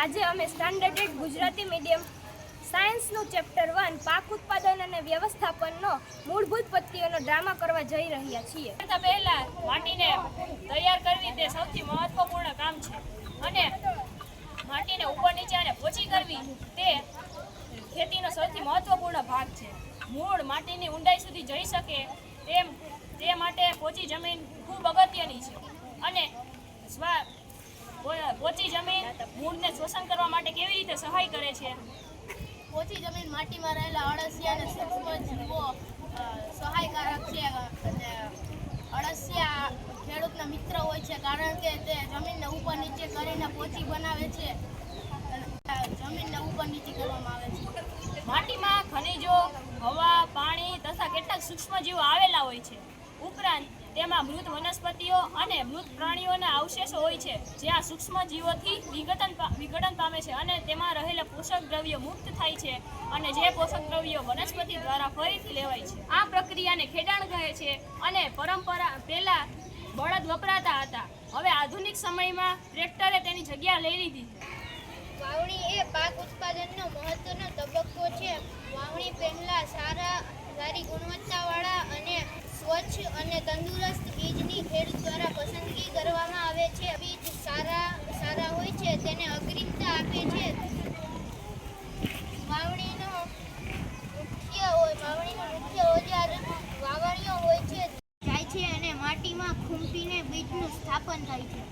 આજે અમે સ્ટાન્ડર્ડેડ ગુજરાતી મીડિયમ સાયન્સનું ચેપ્ટર વન પાક ઉત્પાદન અને વ્યવસ્થાપનનો મૂળભૂત પદ્ધતિઓનો ડ્રામા કરવા જઈ રહ્યા છીએ. કરતા પહેલા માટીને તૈયાર કરવી તે સૌથી મહત્વપૂર્ણ કામ છે. અને માટીને ઉપર નીચે અને પોચી કરવી તે ખેતીનો સૌથી મહત્વપૂર્ણ ભાગ છે. મૂળ માટીની ઊંડાઈ સુધી જઈ શકે તેમ તે માટે પોચી જમીન ખૂબ અગત્યની છે. અને સ્વા પોચી જમીન મૂળને શોષણ કરવા માટે કેવી રીતે સહાય કરે છે? પોચી જમીન માટીમાં રહેલા અળસિયા અને સૂક્ષ્મ જીવો સહાયકારક છે અને અળસિયા ખેડૂતના મિત્ર હોય છે કારણ કે તે જમીનને ઉપર નીચે કરીને પોચી બનાવે છે. જમીનને ઉપર નીચે કરવામાં આવે છે. માટીમાં ખનિજો હવા પાણી તથા કેટલાક સૂક્ષ્મજીવો આવેલા હોય છે. ઉપરાંત તેમાં મૃત વનસ્પતિઓ અને મૃત પ્રાણીઓના અવશેષો હોય છે જે આ સૂક્ષ્મજીવોથી વિઘટન વિઘટન પામે છે અને તેમાં રહેલા પોષક દ્રવ્યો મુક્ત થાય છે અને જે પોષક દ્રવ્યો વનસ્પતિ દ્વારા ફરીથી લેવાય છે. આ પ્રક્રિયાને ખેડાણ કહે છે અને પરંપરા, પહેલાં બળદ વપરાતા હતા. હવે આધુનિક સમયમાં ટ્રેક્ટરે તેની જગ્યા લઈ લીધી વાવણી એ પાક ઉત્પાદનનો મહત્વનો તબક્કો છે. વાવણી પહેલાં સારા, સારી ગુણવત્તાવાળા અને તંદુરસ્ત બીજની ખેડૂત દ્વારા પસંદગી કરવામાં આવે છે. બીજ સારા સારા હોય છે, તેને અગ્રિમતા આપે છે. વાવણીનો મુખ્ય વાવણીનો મુખ્ય ઓજાર વાવણીઓ હોય છે. જાય છે અને માટીમાં ખૂંપીને બીજનું સ્થાપન થાય છે.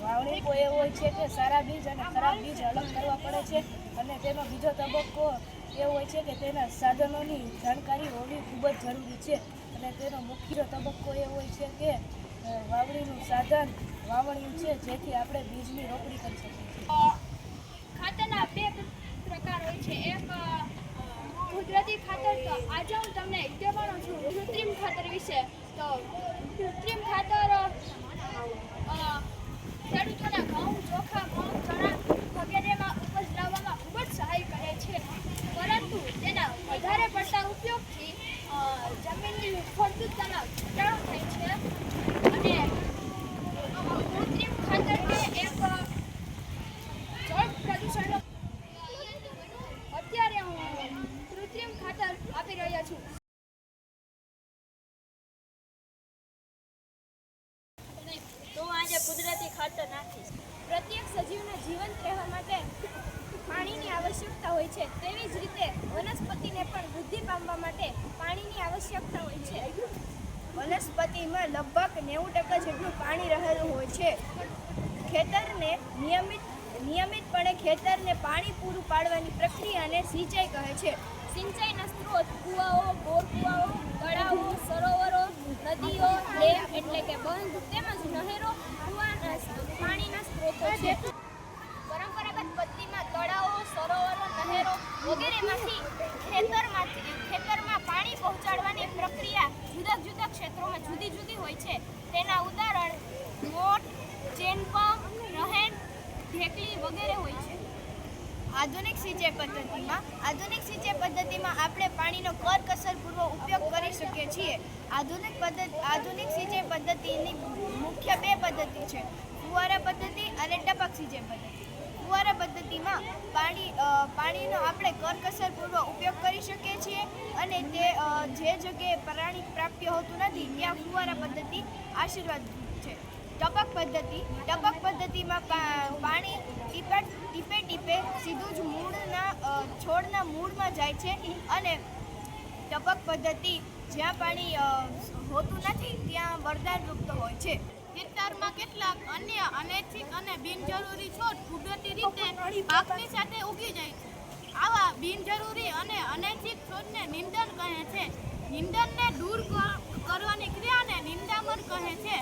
વાવણી એ હોય છે કે સારા બીજ અને ખરાબ બીજ અલગ કરવા પડે છે અને તેનો બીજો તબક્કો એ હોય છે કે તેના સાધનોની જાણકારી હોવી ખૂબ જ જરૂરી છે. અને તેનો મુખ્ય તબક્કો એ હોય છે કે વાવણીનું સાધન, વાવણ્યું છે, જેથી આપણે બીજની રોપણી કરી શકીએ છીએ. ખાતરના બે પ્રકાર હોય છે. એક કુદરતી ખાતર, તો આજે હું તમને કહેવાનો છું, કૃત્રિમ ખાતર વિશે. તો કૃત્રિમ ખાતર ખેડૂતોના ઘઉં ચોખા ઘઉં ચણા વગેરેમાં ઉપજ લાવવામાં ખૂબ જ સહાય કરે છે પરંતુ તેના વધારે પડતા ઉપયોગથી અ, જમીનની ફળદ્રુપતામાં ઘટાડો થાય છે અને કૃત્રિમ ખાતરને એક અ, જળ પ્રદૂષણનો અત્યારે હું કૃત્રિમ ખાતર આપી રહ્યા છું તો હું આજે કુદરતી ખાતર નાખીશ. પ્રત્યેક સજીવને જીવંત રહેવા માટે પાણીની આવશ્યકતા હોય છે. તેવી જ રીતે વનસ્પતિને પણ વૃદ્ધિ પામવા માટે પાણીની આવશ્યકતા હોય છે. વનસ્પતિમાં લગભગ નેવું ટકા જેટલું પાણી રહેલું હોય છે. ખેતરને નિયમિત નિયમિતપણે ખેતરને પાણી પૂરું પાડવાની પ્રક્રિયાને સિંચાઈ કહે છે. સિંચાઈના સ્ત્રોત કૂવાઓ બોર કૂવાઓ તળાવો સરોવરો નદીઓ, ડેમ એટલે કે બંધ તેમજ નહેરો, કુવાના પાણીના સ્ત્રોતો છે. પરંપરાગત પદ્ધતિમાં તળાવો, સરોવરો, નહેરો વગેરેમાંથી ખેતરમાંથી, ખેતરમાં પાણી પહોંચાડવાની પ્રક્રિયા જુદા જુદા ક્ષેત્રોમાં જુદી જુદી હોય છે. તેના ઉદાહરણ મોટ ચેન પંપ રહેણ, ઢેકલી વગેરે હોય છે. આધુનિક સિંચાઈ પદ્ધતિમાં, આધુનિક સિંચાઈ પદ્ધતિમાં આપણે પાણીનો કરકસરપૂર્વક ઉપયોગ કરી શકીએ છીએ. આધુનિક પદ્ધતિ આધુનિક સિંચાઈ પદ્ધતિની મુખ્ય બે પદ્ધતિ છે. ફુવારા પદ્ધતિ અને ટપક સિંચાઈ પદ્ધતિ. ફુવારા પદ્ધતિમાં પાણી પાણીનો આપણે કરકસરપૂર્વક ઉપયોગ કરી શકીએ છીએ અને તે જે જગ્યાએ પ્રાણી પ્રાપ્ય હોતું નથી, ત્યાં ફુવારા પદ્ધતિ આશીર્વાદ છે. ટપક પદ્ધતિ, ટપક પદ્ધતિમાં પાણી ટીપે ટીપે ટીપે સીધું જ મૂળના અ, છોડના મૂળમાં જાય છે અને ટપક પદ્ધતિ જ્યાં પાણી હોતું નથી ત્યાં વરદાનરૂપ હોય છે. વિસ્તારમાં કેટલાક અન્ય અનૈચ્છિક અને બિનજરૂરી છોડ કુદરતી રીતે પાકની સાથે ઉગી જાય છે. આવા બિનજરૂરી અને અનૈચ્છિક છોડને નિંદન કહે છે. નિંદનને દૂર કરવાની ક્રિયાને નિંદામણ કહે છે.